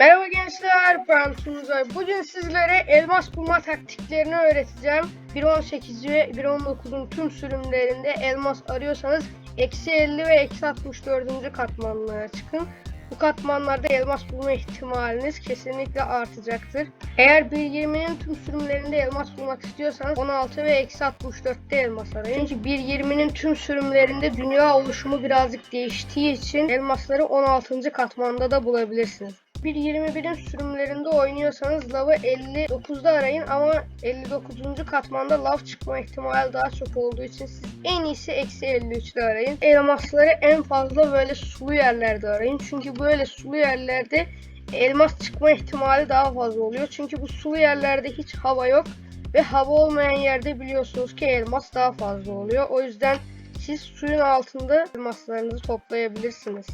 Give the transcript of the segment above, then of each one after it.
Merhaba gençler, ben Sunuzay. Bugün sizlere elmas bulma taktiklerini öğreteceğim. 1.18 ve 1.19'un tüm sürümlerinde elmas arıyorsanız eksi 50 ve eksi 64. katmanlara çıkın. Bu katmanlarda elmas bulma ihtimaliniz kesinlikle artacaktır. Eğer 1.20'nin tüm sürümlerinde elmas bulmak istiyorsanız 16 ve eksi 64'te elmas arayın. Çünkü 1.20'nin tüm sürümlerinde dünya oluşumu birazcık değiştiği için elmasları 16. katmanda da bulabilirsiniz. 1.21'in sürümlerinde oynuyorsanız lavı 59'da arayın ama 59. katmanda lav çıkma ihtimali daha çok olduğu için siz en iyisi eksi 53'te arayın. Elmasları en fazla böyle sulu yerlerde arayın. Çünkü böyle sulu yerlerde elmas çıkma ihtimali daha fazla oluyor. Çünkü bu sulu yerlerde hiç hava yok ve hava olmayan yerde biliyorsunuz ki elmas daha fazla oluyor. O yüzden siz suyun altında elmaslarınızı toplayabilirsiniz.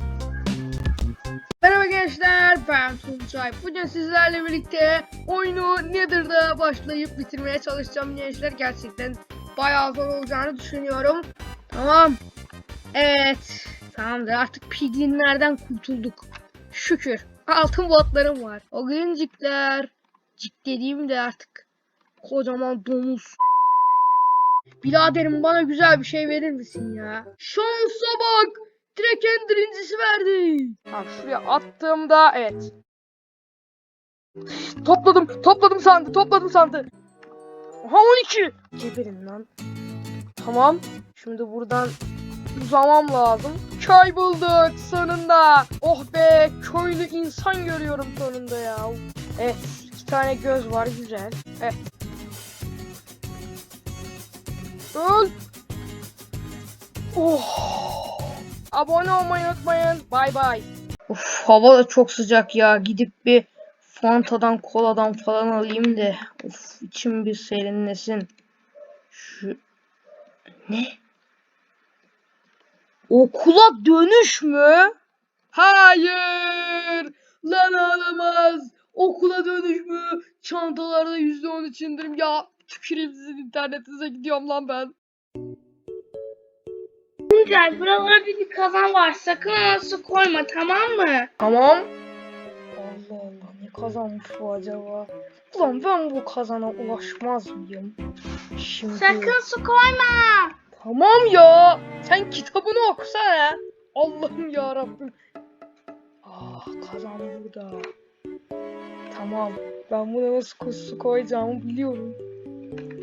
Gençler ben Tuncay. Bugün sizlerle birlikte oyunu Nether'da başlayıp bitirmeye çalışacağım gençler. Gerçekten bayağı zor olacağını düşünüyorum. Tamam. Evet. Tamamdır artık piglinlerden kurtulduk. Şükür. Altın botlarım var. O gıncıklar. Cik dediğimde artık kocaman domuz. Biraderim bana güzel bir şey verir misin ya? Şansa bak. Direkt en birincisi verdi. Tamam şuraya attığımda evet. Topladım, topladım sandı, topladım sandı. Aha 12. Geberin lan. Tamam. Şimdi buradan uzamam lazım. Köy bulduk sonunda. Oh be köylü insan görüyorum sonunda ya. Evet iki tane göz var güzel. Evet. Öl. Oh. Abone olmayı unutmayın. Bay bay. Of hava da çok sıcak ya. Gidip bir Fanta'dan koladan falan alayım da. Of içim bir serinlesin. Şu... Ne? Okula dönüş mü? Hayır. Lan olamaz. Okula dönüş mü? Çantalarda %13 indirim. Ya tüküreyim sizin internetinize gidiyorum lan ben. Tuncay buralara bir kazan var. Sakın ona su koyma tamam mı? Tamam. Allah Allah ne kazanmış bu acaba? Ulan ben bu kazana ulaşmaz mıyım? Şimdi... Sakın su koyma. Tamam ya. Sen kitabını okusana. Allah'ım ya Rabbim. Ah kazan burada. Tamam. Ben buna nasıl su koyacağımı biliyorum.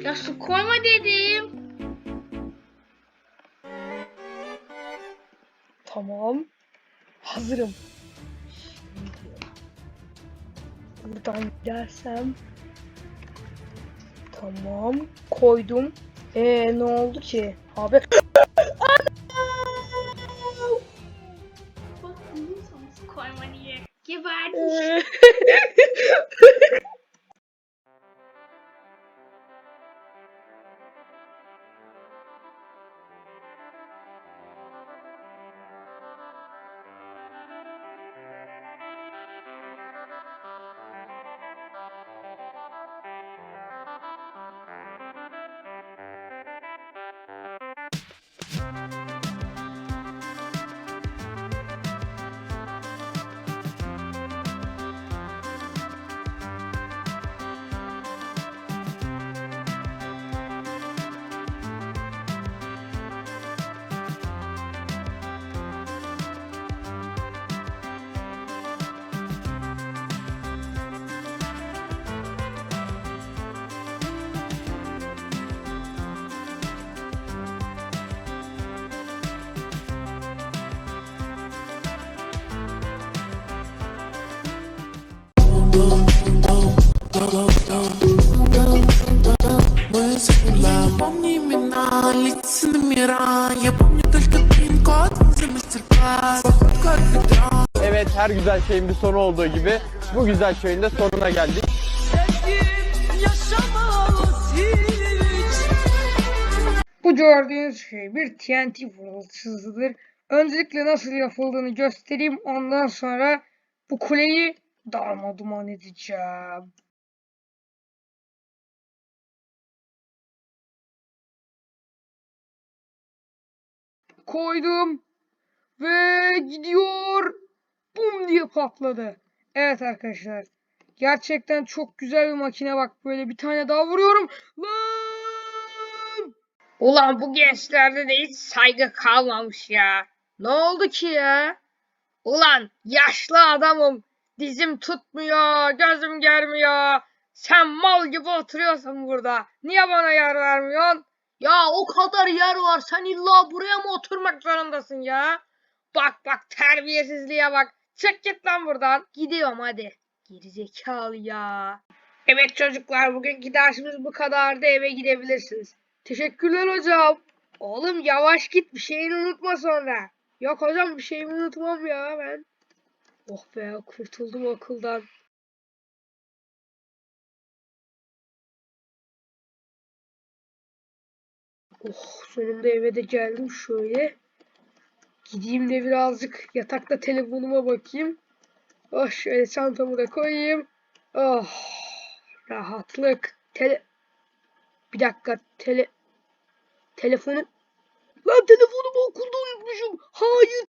Ya su koyma dedim. Tamam. Hazırım. Buradan gidersem Tamam. Koydum. Ee ne oldu ki? Abi her güzel şeyin bir sonu olduğu gibi bu güzel şeyin de sonuna geldik. Bu gördüğünüz şey bir TNT fırıltısıdır. Öncelikle nasıl yapıldığını göstereyim. Ondan sonra bu kuleyi darmaduman edeceğim. Koydum ve gidiyor. Bum diye patladı. Evet arkadaşlar. Gerçekten çok güzel bir makine bak böyle bir tane daha vuruyorum. Lan! Ulan bu gençlerde de hiç saygı kalmamış ya. Ne oldu ki ya? Ulan yaşlı adamım. Dizim tutmuyor, gözüm görmüyor. Sen mal gibi oturuyorsun burada. Niye bana yer vermiyorsun? Ya o kadar yer var. Sen illa buraya mı oturmak zorundasın ya? Bak bak terbiyesizliğe bak. Çık git lan buradan. Gidiyorum hadi. Gerizekalı ya. Evet çocuklar bugünkü dersimiz bu kadardı. Eve gidebilirsiniz. Teşekkürler hocam. Oğlum yavaş git bir şeyini unutma sonra. Yok hocam bir şeyimi unutmam ya ben. Oh be kurtuldum okuldan. Oh sonunda eve de geldim şöyle. Gideyim de birazcık yatakta telefonuma bakayım. Oh şöyle çantamı da koyayım. Oh rahatlık. Tele... Bir dakika tele... Telefonu... Lan telefonumu okulda unutmuşum. Hayır.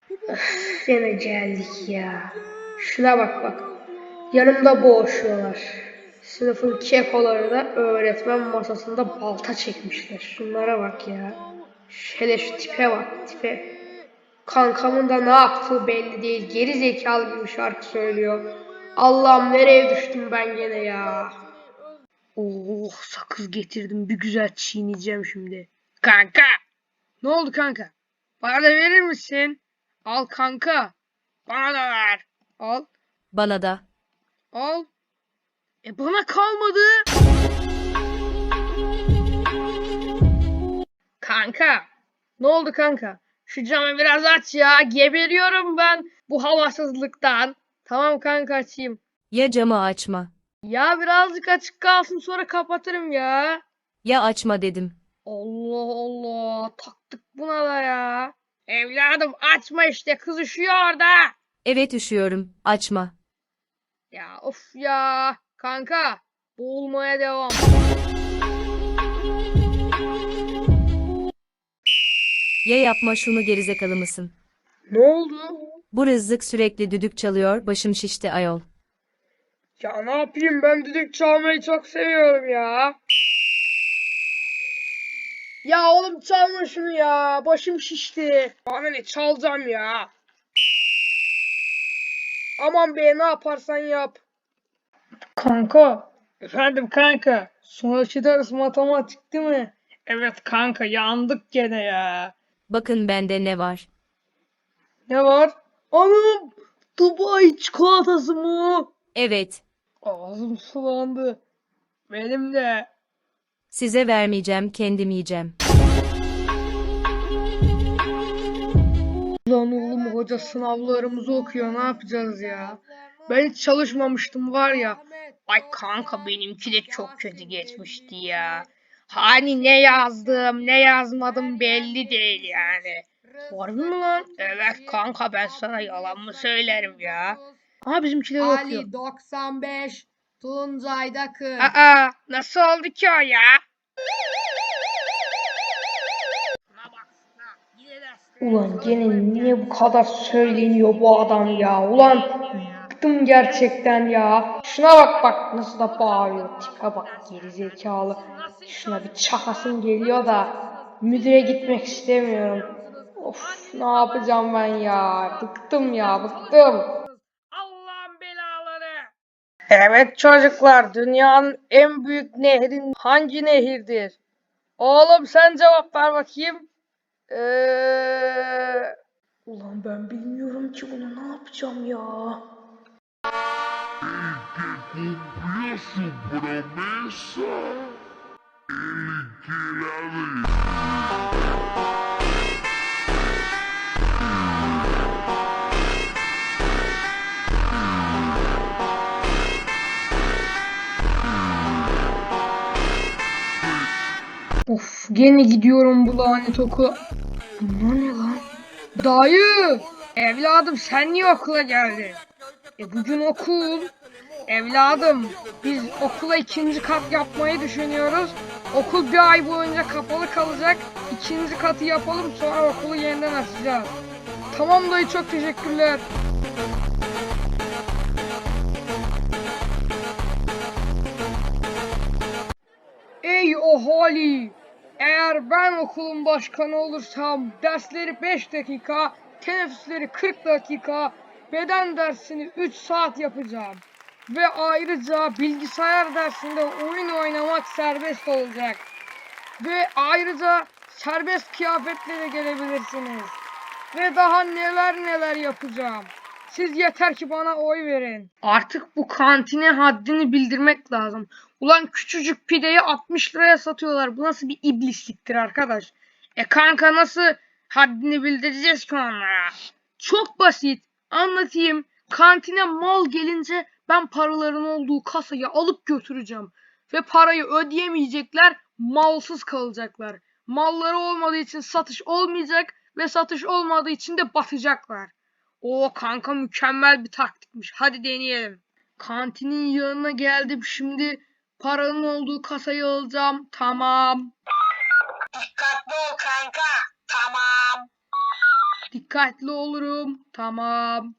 Gene geldik ya. Şuna bak bak. Yanımda boğuşuyorlar. Sınıfın kekoları da öğretmen masasında balta çekmişler. Şunlara bak ya. Hele şu tipe bak tipe. Kankamın da ne yaptığı belli değil. Geri zekalı gibi şarkı söylüyor. Allah'ım nereye düştüm ben gene ya. Oh sakız getirdim. Bir güzel çiğneyeceğim şimdi. Kanka. Ne oldu kanka? Bana da verir misin? Al kanka. Bana da ver. Al. Bana da. Al. E bana kalmadı. Kanka. Ne oldu kanka? Şu camı biraz aç ya. Geberiyorum ben bu havasızlıktan. Tamam kanka açayım. Ya camı açma. Ya birazcık açık kalsın sonra kapatırım ya. Ya açma dedim. Allah Allah. Taktık buna da ya. Evladım açma işte kız üşüyor orada. Evet üşüyorum. Açma. Ya of ya. Kanka. Boğulmaya devam. Ya yapma şunu gerizekalı mısın? Ne oldu? Bu rızık sürekli düdük çalıyor. Başım şişti ayol. Ya ne yapayım ben düdük çalmayı çok seviyorum ya. Ya oğlum çalma şunu ya. Başım şişti. Bana ne çalacağım ya. Aman be ne yaparsan yap. Kanka. Efendim kanka. Sonraki ders matematik değil mi? Evet kanka yandık gene ya. Bakın bende ne var. Ne var? Anam. Dubai çikolatası mı? Evet. Ağzım sulandı. Benim de. Size vermeyeceğim. Kendim yiyeceğim. Lan oğlum hoca sınavlarımızı okuyor. Ne yapacağız ya? Ben hiç çalışmamıştım var ya. Ay kanka benimki de çok kötü geçmişti ya. Hani ne yazdım ne yazmadım belli değil yani. Harbi mi lan? Evet kanka ben sana yalan mı söylerim ya? Ama bizimkiler okuyor. Ali 95, Tuncay'da 40. Aa nasıl oldu ki o ya? Ulan gene niye bu kadar söyleniyor bu adam ya? Ulan bıktım gerçekten ya. Şuna bak bak nasıl da bağırıyor. Tipe bak gerizekalı. Şuna bir çakasın geliyor da müdüre gitmek istemiyorum. Of ne yapacağım ben ya? Bıktım ya bıktım. Allah'ın belaları. Evet çocuklar dünyanın en büyük nehrin hangi nehirdir? Oğlum sen cevap ver bakayım. Eee... Ulan ben bilmiyorum ki bunu ne yapacağım ya. cumplió su promesa. Of gene gidiyorum bu lanet okula. Bunlar ne lan? Dayı! Evladım sen niye okula geldin? E bugün okul. Evladım biz okula ikinci kat yapmayı düşünüyoruz. Okul bir ay boyunca kapalı kalacak. İkinci katı yapalım sonra okulu yeniden açacağız. Tamam dayı çok teşekkürler. Ey ahali! Eğer ben okulun başkanı olursam dersleri 5 dakika, teneffüsleri 40 dakika, beden dersini 3 saat yapacağım. Ve ayrıca bilgisayar dersinde oyun oynamak serbest olacak. Ve ayrıca serbest kıyafetle de gelebilirsiniz. Ve daha neler neler yapacağım. Siz yeter ki bana oy verin. Artık bu kantine haddini bildirmek lazım. Ulan küçücük pideyi 60 liraya satıyorlar. Bu nasıl bir iblisliktir arkadaş? E kanka nasıl haddini bildireceğiz ki onlara? Çok basit. Anlatayım. Kantine mal gelince ben paraların olduğu kasayı alıp götüreceğim. Ve parayı ödeyemeyecekler, malsız kalacaklar. Malları olmadığı için satış olmayacak ve satış olmadığı için de batacaklar. O kanka mükemmel bir taktikmiş. Hadi deneyelim. Kantinin yanına geldim. Şimdi paranın olduğu kasayı alacağım. Tamam. Dikkatli ol kanka. Tamam. Dikkatli olurum. Tamam.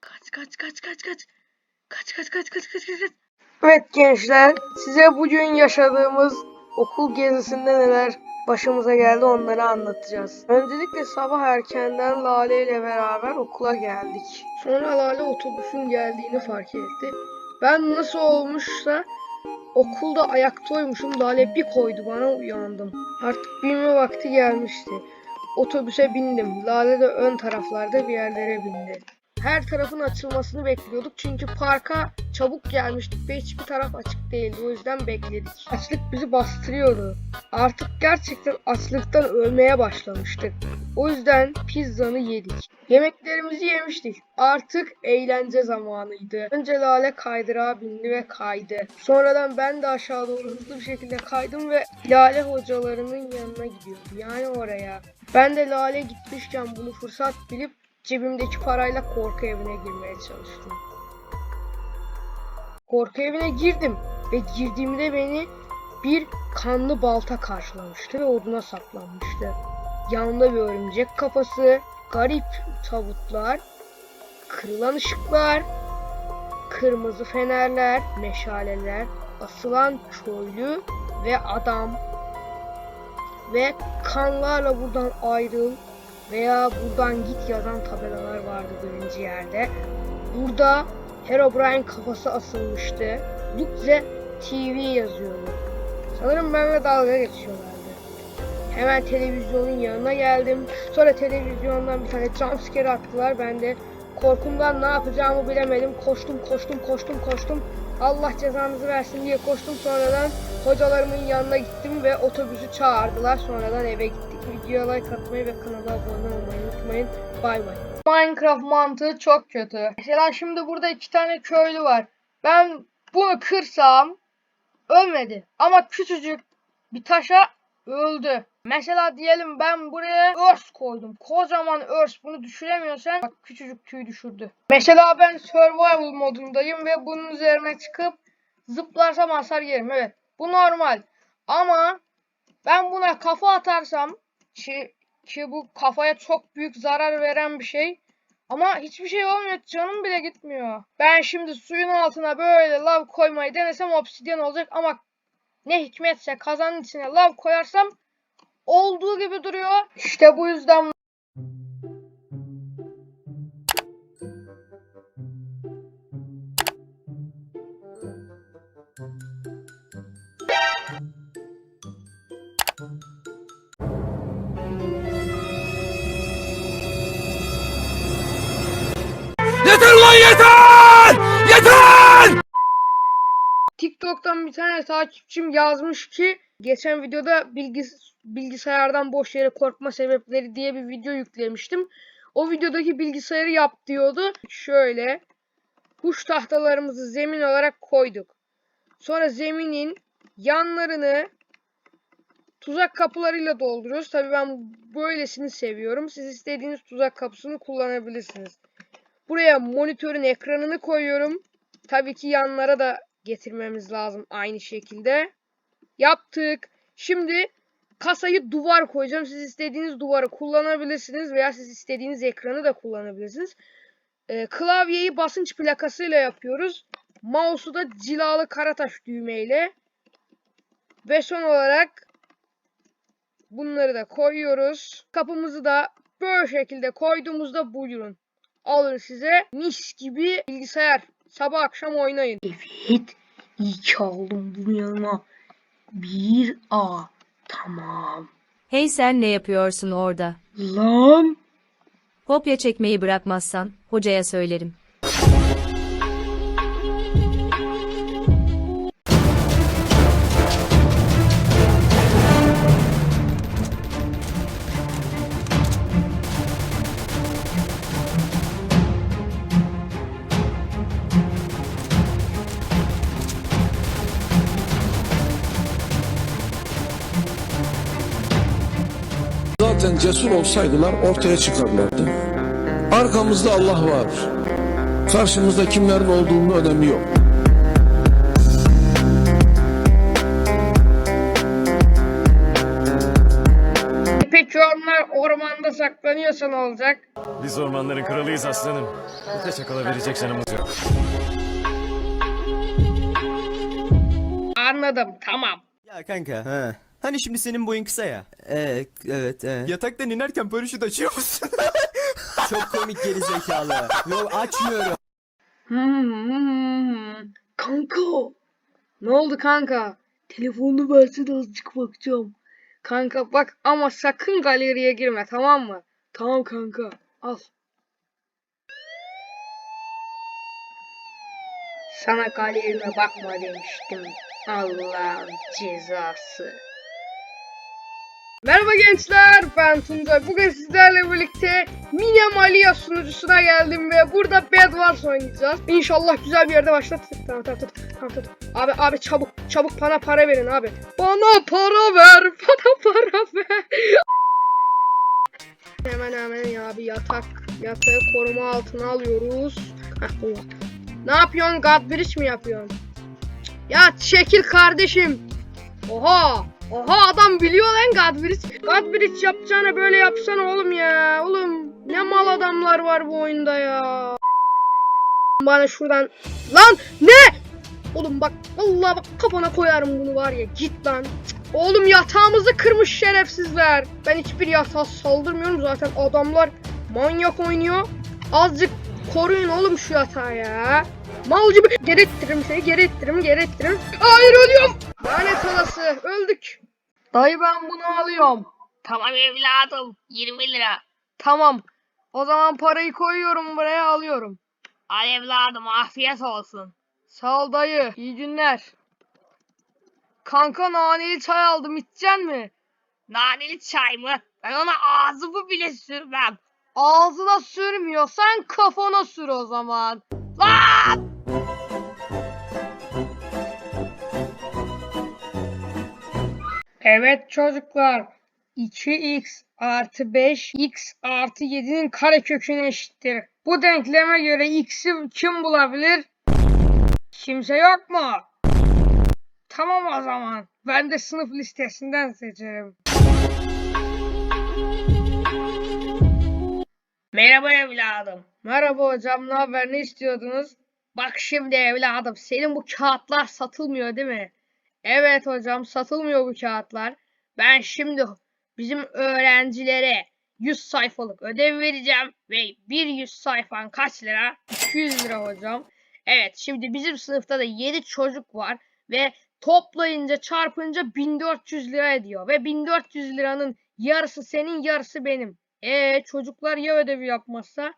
Kaç kaç kaç kaç kaç. Kaç kaç kaç kaç kaç kaç. kaç. Evet gençler, size bugün yaşadığımız okul gezisinde neler başımıza geldi onları anlatacağız. Öncelikle sabah erkenden Lale ile beraber okula geldik. Sonra Lale otobüsün geldiğini fark etti. Ben nasıl olmuşsa okulda ayaktoymuşum. Lale bir koydu bana uyandım. Artık binme vakti gelmişti. Otobüse bindim. Lale de ön taraflarda bir yerlere bindi. Her tarafın açılmasını bekliyorduk çünkü parka çabuk gelmiştik ve hiçbir taraf açık değildi. O yüzden bekledik. Açlık bizi bastırıyordu. Artık gerçekten açlıktan ölmeye başlamıştık. O yüzden pizzanı yedik. Yemeklerimizi yemiştik. Artık eğlence zamanıydı. Önce Lale kaydırağa bindi ve kaydı. Sonradan ben de aşağı doğru hızlı bir şekilde kaydım ve Lale hocalarının yanına gidiyordu. Yani oraya. Ben de Lale gitmişken bunu fırsat bilip cebimdeki parayla korku evine girmeye çalıştım. Korku evine girdim ve girdiğimde beni bir kanlı balta karşılamıştı ve oduna saplanmıştı. Yanında bir örümcek kafası, garip tabutlar, kırılan ışıklar, kırmızı fenerler, meşaleler, asılan köylü ve adam ve kanlarla buradan ayrıl veya buradan git yazan tabelalar vardı birinci yerde. Burada Herobrine kafası asılmıştı. Lutze TV yazıyordu. Sanırım benimle dalga geçiyorlardı. Hemen televizyonun yanına geldim. Sonra televizyondan bir tane jumpscare attılar. Ben de korkumdan ne yapacağımı bilemedim. Koştum, koştum, koştum, koştum. Allah cezanızı versin diye koştum. Sonradan hocalarımın yanına gittim ve otobüsü çağırdılar. Sonradan eve gittik. Videoya like atmayı ve kanala abone olmayı unutmayın. Bay bay. Minecraft mantığı çok kötü. Mesela şimdi burada iki tane köylü var. Ben bunu kırsam ölmedi. Ama küçücük bir taşa öldü. Mesela diyelim ben buraya örs koydum. Kocaman örs bunu düşüremiyorsan bak küçücük tüy düşürdü. Mesela ben survival modundayım ve bunun üzerine çıkıp zıplarsam hasar yerim. Evet bu normal. Ama ben buna kafa atarsam ki, ki bu kafaya çok büyük zarar veren bir şey. Ama hiçbir şey olmuyor. Canım bile gitmiyor. Ben şimdi suyun altına böyle lav koymayı denesem obsidyen olacak ama ne hikmetse kazanın içine lav koyarsam olduğu gibi duruyor. İşte bu yüzden Yeter lan yeter! Yeter! TikTok'tan bir tane takipçim yazmış ki geçen videoda bilgis bilgisayardan boş yere korkma sebepleri diye bir video yüklemiştim. O videodaki bilgisayarı yap diyordu. Şöyle kuş tahtalarımızı zemin olarak koyduk. Sonra zeminin yanlarını tuzak kapılarıyla dolduruyoruz. Tabii ben böylesini seviyorum. Siz istediğiniz tuzak kapısını kullanabilirsiniz. Buraya monitörün ekranını koyuyorum. Tabii ki yanlara da getirmemiz lazım aynı şekilde. Yaptık. Şimdi kasayı duvar koyacağım. Siz istediğiniz duvarı kullanabilirsiniz veya siz istediğiniz ekranı da kullanabilirsiniz. Ee, klavyeyi basınç plakasıyla yapıyoruz. Mouse'u da cilalı karataş düğmeyle. Ve son olarak bunları da koyuyoruz. Kapımızı da böyle şekilde koyduğumuzda buyurun. Alın size mis gibi bilgisayar. Sabah akşam oynayın. Evet. İyi ki aldım bunu yanıma. Bir A. Tamam. Hey sen ne yapıyorsun orada? Lan. Kopya çekmeyi bırakmazsan, hocaya söylerim. Cesur olsaydılar ortaya çıkarlardı. Arkamızda Allah var. Karşımızda kimlerin olduğunun önemi yok. Peki onlar ormanda saklanıyorsa ne olacak? Biz ormanların kralıyız aslanım. Bir de çakala verecek canımız yok. Anladım. Tamam. Ya kanka. Ha. Hani şimdi senin boyun kısa ya. Evet, evet, evet. Yataktan inerken paraşüt açıyor musun? Çok komik geri zekalı. Yok açmıyorum. Hmm, kanka. Ne oldu kanka? Telefonunu versene azıcık bakacağım. Kanka bak ama sakın galeriye girme tamam mı? Tamam kanka. Al. Sana galerime bakma demiştim. Allah'ın cezası. Merhaba gençler, ben Tuncay. Bugün sizlerle birlikte Minemalia sunucusuna geldim ve burada Bed Wars oynayacağız. İnşallah güzel bir yerde başlat. Tamam tamam tamam. tamam, tamam. Abi abi çabuk çabuk bana para verin abi. Bana para ver, bana para ver. hemen hemen ya bir yatak yatağı koruma altına alıyoruz. Heh, bu. Ne yapıyorsun? God Bridge mi yapıyorsun? Ya çekil kardeşim. Oha! Oha adam biliyor lan God Bridge. God Bridge yapacağına böyle yapsana oğlum ya. Oğlum ne mal adamlar var bu oyunda ya. Bana şuradan... Lan ne? Oğlum bak vallahi bak kafana koyarım bunu var ya git lan. Oğlum yatağımızı kırmış şerefsizler. Ben hiçbir yatağa saldırmıyorum zaten adamlar manyak oynuyor. Azıcık koruyun oğlum şu yatağı ya. Mal gibi geri ittiririm seni geri ittiririm. Hayır ölüyorum. Lanet olası öldük. Dayı ben bunu alıyorum. Tamam evladım 20 lira. Tamam. O zaman parayı koyuyorum buraya alıyorum. Al evladım afiyet olsun. Sağ ol dayı. İyi günler. Kanka naneli çay aldım içecek mi? Naneli çay mı? Ben ona ağzımı bile sürmem. Ağzına sürmüyorsan kafana sür o zaman. Evet çocuklar. 2x artı 5 x artı 7'nin kareköküne eşittir. Bu denkleme göre x'i kim bulabilir? Kimse yok mu? Tamam o zaman. Ben de sınıf listesinden seçerim. Merhaba evladım. Merhaba hocam, ne haber? Ne istiyordunuz? Bak şimdi evladım, senin bu kağıtlar satılmıyor değil mi? Evet hocam, satılmıyor bu kağıtlar. Ben şimdi bizim öğrencilere 100 sayfalık ödev vereceğim ve bir 100 sayfan kaç lira? 200 lira hocam. Evet, şimdi bizim sınıfta da 7 çocuk var ve toplayınca çarpınca 1400 lira ediyor ve 1400 liranın yarısı senin, yarısı benim. E çocuklar ya ödevi yapmazsa?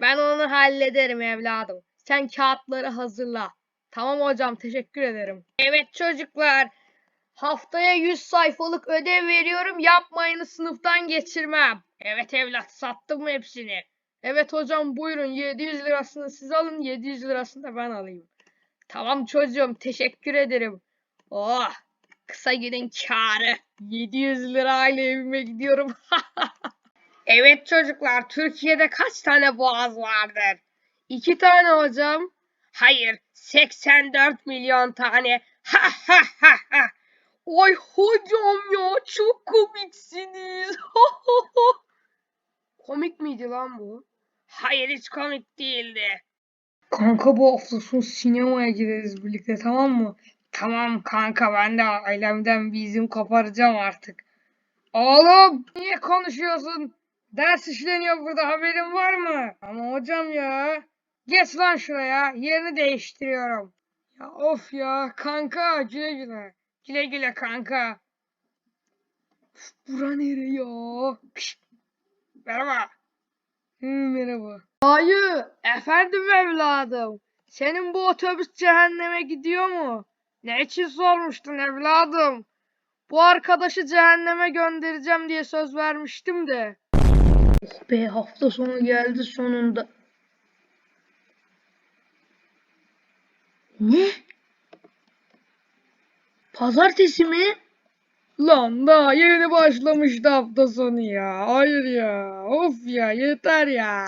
Ben onu hallederim evladım. Sen kağıtları hazırla. Tamam hocam teşekkür ederim. Evet çocuklar. Haftaya 100 sayfalık ödev veriyorum. Yapmayını sınıftan geçirmem. Evet evlat sattım mı hepsini? Evet hocam buyurun 700 lirasını siz alın 700 lirasını da ben alayım. Tamam çocuğum teşekkür ederim. Oh kısa günün kârı. 700 lirayla evime gidiyorum. Evet çocuklar, Türkiye'de kaç tane boğaz vardır? İki tane hocam. Hayır, 84 milyon tane. Ha ha ha ha. Oy hocam ya çok komiksiniz. Komik miydi lan bu? Hayır hiç komik değildi. Kanka bu hafta sonu sinemaya gideriz birlikte tamam mı? Tamam kanka ben de ailemden bir izin koparacağım artık. Oğlum niye konuşuyorsun? Ders işleniyor burada haberin var mı? Ama hocam ya. Geç lan şuraya yerini değiştiriyorum. Ya of ya kanka güle güle. Güle güle kanka. Üf, Bura nere ya? Merhaba. Hı, merhaba. Hayır, efendim evladım. Senin bu otobüs cehenneme gidiyor mu? Ne için sormuştun evladım? Bu arkadaşı cehenneme göndereceğim diye söz vermiştim de. Oh be hafta sonu geldi sonunda. Ne? Pazartesi mi? Lan daha yeni başlamıştı hafta sonu ya. Hayır ya. Of ya yeter ya.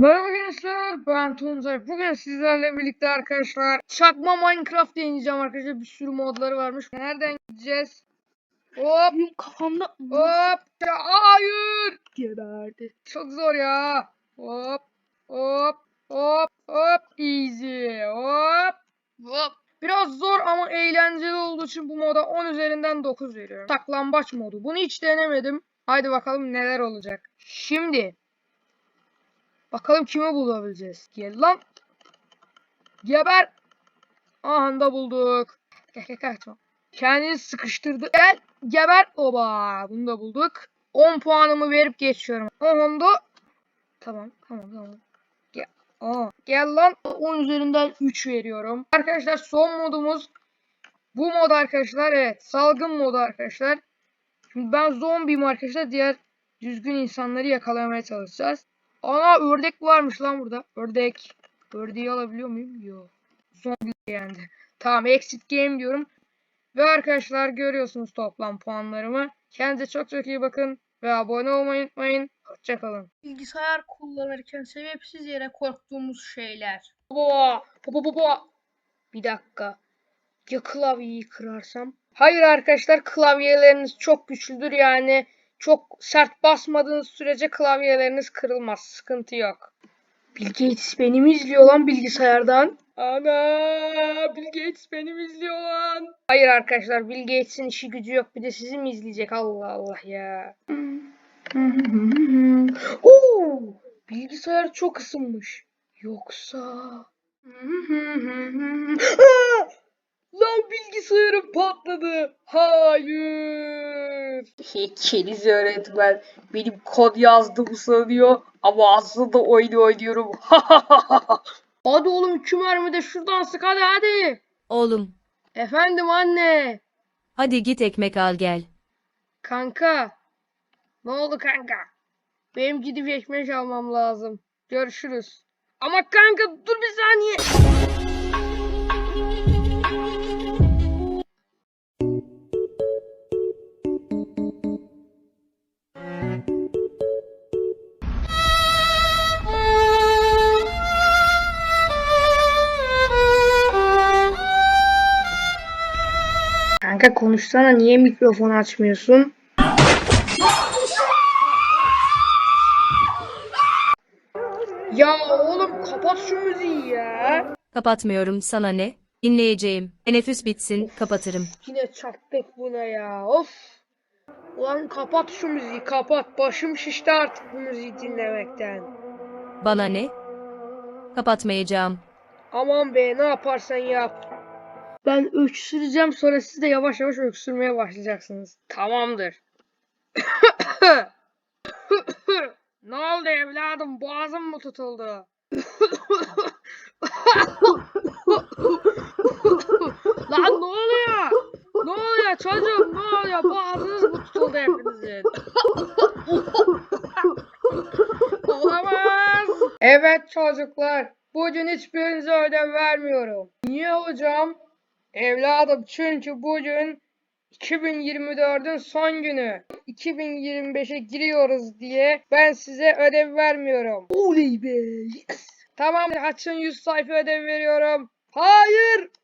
Merhaba gençler, ben Tuncay. Bugün sizlerle birlikte arkadaşlar çakma Minecraft deneyeceğim arkadaşlar. Bir sürü modları varmış. Nereden gideceğiz? Hop, Kafamda hop, hayır! Geberdi. Çok zor ya. Hop, hop, hop, hop, easy, hop, hop. Biraz zor ama eğlenceli olduğu için bu moda 10 üzerinden 9 veriyorum. Saklambaç modu. Bunu hiç denemedim. Haydi bakalım neler olacak. Şimdi Bakalım kimi bulabileceğiz. Gel lan. Geber. Aha da bulduk. Kaçma. Kendini sıkıştırdı. Gel. Geber. Oba. Bunu da bulduk. 10 puanımı verip geçiyorum. Aha da. Tamam tamam tamam. Gel. Aa, gel lan. 10 üzerinden 3 veriyorum. Arkadaşlar son modumuz bu mod arkadaşlar. Evet. Salgın modu arkadaşlar. Şimdi ben zombiyim arkadaşlar. Diğer düzgün insanları yakalamaya çalışacağız. Ana ördek varmış lan burada. Ördek. Ördeği alabiliyor muyum? Yok. Zombi yendi. Tamam exit game diyorum. Ve arkadaşlar görüyorsunuz toplam puanlarımı. Kendinize çok çok iyi bakın. Ve abone olmayı unutmayın. Hoşçakalın. Bilgisayar kullanırken sebepsiz yere korktuğumuz şeyler. Baba, baba, baba. Bir dakika. Ya klavyeyi kırarsam? Hayır arkadaşlar klavyeleriniz çok güçlüdür yani. Çok sert basmadığınız sürece klavyeleriniz kırılmaz. Sıkıntı yok. Bill Gates beni mi izliyor lan bilgisayardan? Ana Bill Gates beni mi izliyor lan? Hayır arkadaşlar Bill Gates'in işi gücü yok. Bir de sizi mi izleyecek? Allah Allah ya. Oo, bilgisayar çok ısınmış. Yoksa... Lan bilgisayarım patladı. Hayır. Keriz öğretmen. Benim kod yazdığımı sanıyor ama aslında oyun oynuyorum. hadi oğlum iki mermi de şuradan sık hadi hadi. Oğlum, Efendim anne. hadi git ekmek al gel. Kanka. Ne oldu kanka? Benim gidip ekmek almam lazım. Görüşürüz. Ama kanka dur bir saniye. Kanka konuşsana niye mikrofon açmıyorsun? Ya oğlum kapat şu müziği ya. Kapatmıyorum sana ne? Dinleyeceğim. Teneffüs bitsin kapatırım. Yine çaktık buna ya. Of. Ulan kapat şu müziği kapat. Başım şişti artık bu müziği dinlemekten. Bana ne? Kapatmayacağım. Aman be ne yaparsan yap. Ben öksüreceğim sonra siz de yavaş yavaş öksürmeye başlayacaksınız. Tamamdır. ne oldu evladım? Boğazım mı tutuldu? Lan ne oluyor? Ne oluyor çocuğum? Ne oluyor? Boğazınız mı tutuldu hepinizin? Olamaz. Evet çocuklar. Bugün hiçbirinize ödev vermiyorum. Niye hocam? Evladım çünkü bugün 2024'ün son günü. 2025'e giriyoruz diye ben size ödev vermiyorum. Oley be. Yes. Tamam açın 100 sayfa ödev veriyorum. Hayır.